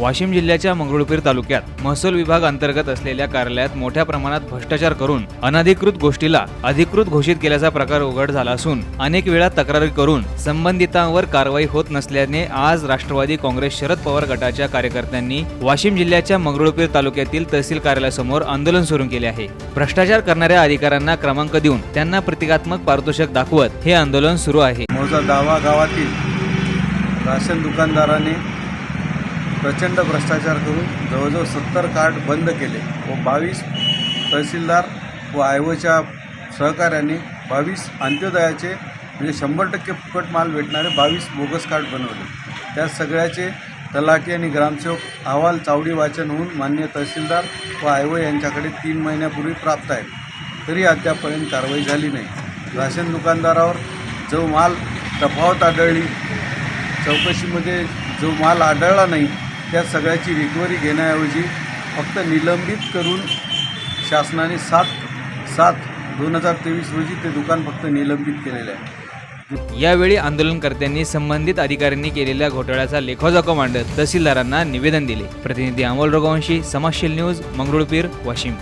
वाशिम जिल्ह्याच्या मंगरुळपीर तालुक्यात महसूल विभाग अंतर्गत असलेल्या कार्यालयात मोठ्या प्रमाणात भ्रष्टाचार करून अनधिकृत गोष्टीला अधिकृत घोषित केल्याचा प्रकार उघड झाला असून अनेक वेळा तक्रारी करून संबंधितांवर कारवाई होत नसल्याने आज राष्ट्रवादी काँग्रेस शरद पवार गटाच्या कार्यकर्त्यांनी वाशिम जिल्ह्याच्या मंगरुळपीर तालुक्यातील तहसील कार्यालयासमोर आंदोलन सुरू केले आहे. भ्रष्टाचार करणाऱ्या अधिकाऱ्यांना क्रमांक देऊन त्यांना प्रतिकात्मक पारितोषिक दाखवत हे आंदोलन सुरू आहे. दावा गावातील राशन दुकानदाराने प्रचंड भ्रष्टाचार करून जवळजवळ सत्तर कार्ड बंद केले व बावीस तहसीलदार व आयोच्या सहकार्याने बावीस अंत्योदयाचे म्हणजे शंभर टक्के फुकट माल भेटणारे बावीस बोगस कार्ड बनवले. त्या सगळ्याचे तलाठी आणि ग्रामसेवक अहवाल चावडी वाचन होऊन मान्य तहसीलदार व आयव यांच्याकडे तीन महिन्यापूर्वी प्राप्त आहेत. तरी अद्यापपर्यंत कारवाई झाली नाही. राशन दुकानदारावर जो माल तफावत आढळली चौकशीमध्ये जो माल आढळला नाही त्या सगळ्याची रिकव्हरी घेण्याऐवजी फक्त निलंबित करून शासनाने सात सात दोन हजार तेवीस रोजी ते दुकान फक्त निलंबित केलेलं आहे. यावेळी आंदोलनकर्त्यांनी संबंधित अधिकाऱ्यांनी केलेल्या घोटाळ्याचा लेखोजोखा मांडत तहसीलदारांना निवेदन दिले. प्रतिनिधी अमोल रघुवंशी समाजशील न्यूज मंगरुळपीर वाशिम.